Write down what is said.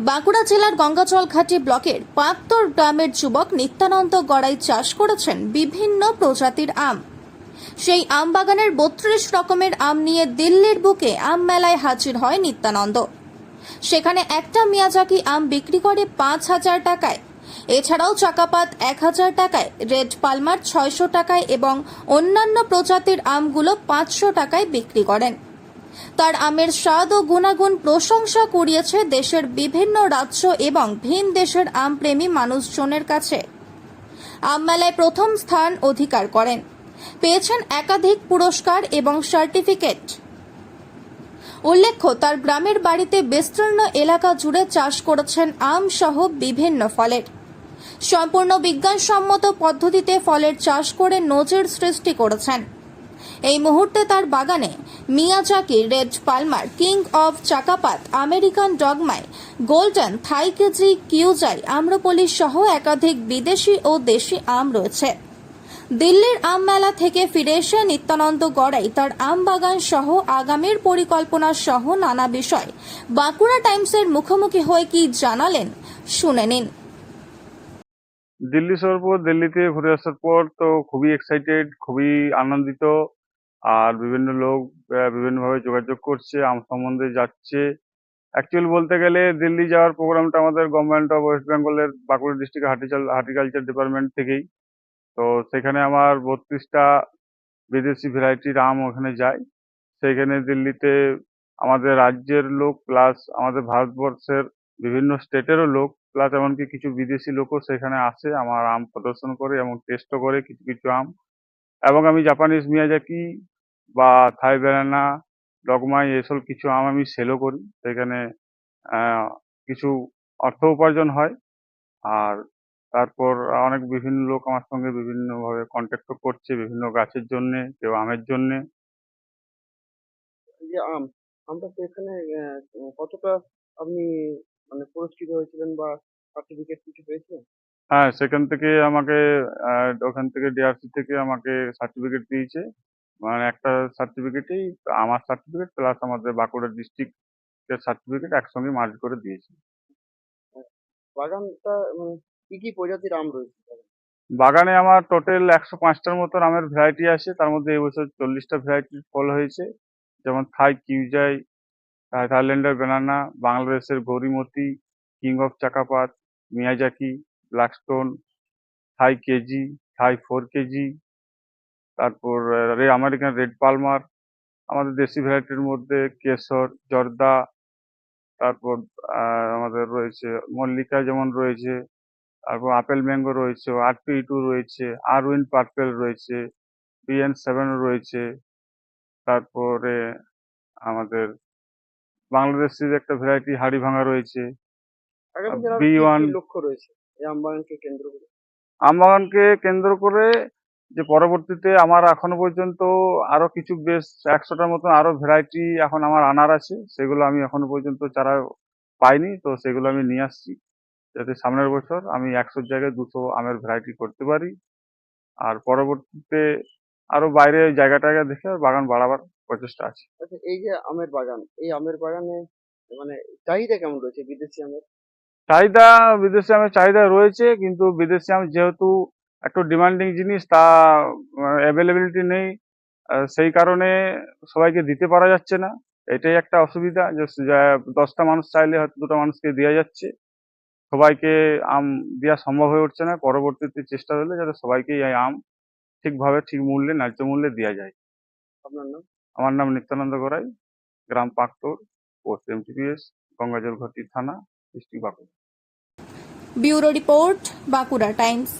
বাঁকুড়া জেলার গঙ্গাজলঘাটি ব্লকের পাঁত্তর গ্রামের যুবক নিত্যানন্দ গড়াই চাষ করেছেন বিভিন্ন প্রজাতির আম। সেই আম বাগানের বত্রিশ রকমের আম নিয়ে দিল্লির বুকে আম মেলায় হাজির হয় নিত্যানন্দ। সেখানে একটা মিয়াজাকি আম বিক্রি করে পাঁচ হাজার টাকায়। এছাড়াও চাকাপাত এক হাজার টাকায়, রেড পালমার ছয়শো টাকায় এবং অন্যান্য প্রজাতির আমগুলো পাঁচশো টাকায় বিক্রি করেন। তার আমের স্বাদ ও গুণাগুণ প্রশংসা কুড়িয়েছে দেশের বিভিন্ন রাজ্য এবং ভিন দেশের আমপ্রেমী মানুষজনের কাছে। আম মেলায় প্রথম স্থান অধিকার করেন। পেয়েছেন একাধিক পুরস্কার এবং সার্টিফিকেট। উল্লেখ্য, তার গ্রামের বাড়িতে বিস্তীর্ণ এলাকা জুড়ে চাষ করেছেন আম সহ বিভিন্ন ফলের। সম্পূর্ণ বিজ্ঞানসম্মত পদ্ধতিতে ফলের চাষ করে নজির সৃষ্টি করেছেন। এই মুহূর্তে তার বাগানে Miyazaki red Palmer, king of চাকাপাত, American ডগমাই, গোল্ডেন থাই কেজি কিউজাই আম্রপলি সহ একাধিক বিদেশি ও দেশি আম রয়েছে। দিল্লির আম মেলা থেকে ফিরে এসে নিত্যানন্দ গড়াই তার আম বাগান সহ আগামীর পরিকল্পনা সহ নানা বিষয়। বাঁকুড়া টাইমসের মুখোমুখি হয়ে কি জানালেন, শুনে নিন। দিল্লি শহর পর দিল্লিতে ঘুরে আসার পর তো খুবই এক্সাইটেড খুবই আনন্দিত। আর বিভিন্ন লোক বিভিন্নভাবে যোগাযোগ করছে, আম সম্বন্ধে যাচ্ছে। অ্যাকচুয়াল বলতে গেলে দিল্লি যাওয়ার প্রোগ্রামটা আমাদের গভর্নমেন্ট অফ ওয়েস্ট বেঙ্গলের বাঁকুড়া ডিস্ট্রিক্ট হার্টিকাল হার্টিকালচার ডিপার্টমেন্ট থেকেই। তো সেখানে আমার বত্রিশটা বিদেশি ভ্যারাইটির আম ওখানে যায়। সেখানে দিল্লিতে আমাদের রাজ্যের লোক প্লাস আমাদের ভারতবর্ষের বিভিন্ন স্টেটেরও লোক প্লাস এমনকি কিছু বিদেশি লোকও সেখানে আসে, আমার আম প্রদর্শন করে এবং টেস্টও করে কিছু কিছু আম। এবং আমি জাপানিজ মিয়াজাকি বা থাই ব্যানানা ডগমাই এসব কিছু আম আমি সেলও করি। সেখানে কিছু অর্থ উপার্জন হয়। আর তারপর অনেক বিভিন্ন লোক আমার সঙ্গে বিভিন্নভাবে কন্ট্যাক্টও করছে বিভিন্ন গাছের জন্যে, কেউ আমের জন্যে। আম, আমটা তো এখানে কতটা আপনি মানে পুরস্কৃত হয়েছিলেন বা সার্টিফিকেট কিছু পেয়েছিলেন? হ্যাঁ সেখান থেকে আমাকে আহ, ওখান থেকে ডিআরসি থেকে আমাকে সার্টিফিকেট দিয়েছে। মানে একটা সার্টিফিকেটেই আমার সার্টিফিকেট প্লাস আমাদের বাঁকুড়া ডিস্ট্রিক্টের সার্টিফিকেট একসঙ্গে মার্জ করে দিয়েছে। বাগানটা মানে কি কি প্রজাতির আম রয়েছে? বাগানে আমার টোটাল একশো পাঁচটার মতন আমের ভ্যারাইটি আছে। তার মধ্যে এবছর চল্লিশটা ভ্যারাইটির ফল হয়েছে। যেমন থাই কিউজাই থাইল্যান্ডের ব্যানানা বাংলাদেশের Gourmoti king of চাকাপাত Miyazaki blackstone Thai KG Thai four KG তারপর রে আমেরিকান রেড পালমার আমাদের দেশি ভ্যারাইটির মধ্যে কেশর জর্দা তারপর আমাদের রয়েছে মল্লিকা যেমন রয়েছে তারপর আপেল ম্যাঙ্গো রয়েছে আরপি টু রয়েছে আর উইন পার্পেল রয়েছে বিএন সেভেন রয়েছে তারপরে আমাদের বাংলাদেশের একটা ভ্যারাইটি হাড়ি ভাঙা রয়েছে বি আরও B1 লক্ষ্য রয়েছে। এই আম বাগানকে কেন্দ্র করে? আমবাগানকে কেন্দ্র করে যে পরবর্তীতে আমার এখনও পর্যন্ত আরও কিছু বেশ একশোটার মতন আরও ভ্যারাইটি এখন আমার আনার আছে সেগুলো আমি এখনও পর্যন্ত চারা পাইনি তো সেগুলো আমি নিয়ে আসছি। যাতে সামনের বছর আমি একশোর জায়গায় দুশো আমের ভ্যারাইটি করতে পারি। আর পরবর্তীতে আরও বাইরে জায়গা টায়গা দেখে বাগান বাড়াবার প্রচেষ্টা আছে। আচ্ছা এই যে আমের বাগান এই আমের বাগানে মানে চাহিদা কেমন রয়েছে বিদেশি আমের? চাহিদা বিদেশি আমের চাহিদা রয়েছে কিন্তু বিদেশি আম যেহেতু একটু ডিমান্ডিং জিনিস তা অ্যাভেলেবিলিটি নেই সেই কারণে সবাইকে দিতে পারা যাচ্ছে না। এটাই একটা অসুবিধা যে দশটা মানুষ চাইলে হয়তো দুটো মানুষকে দেওয়া যাচ্ছে। সবাইকে আম দেওয়া সম্ভব হয়ে উঠছে না পরবর্তীতে চেষ্টা হলে যাতে সবাইকে এই আম ঠিকভাবে ঠিক মূল্যে ন্যায্য মূল্যে দেওয়া যায়। আপনার নাম? আমার নাম নিত্যানন্দ গড়াই গ্রাম Paktor post MTPS Gangajalghati থানা। District Bankura bureau report Bankura Times.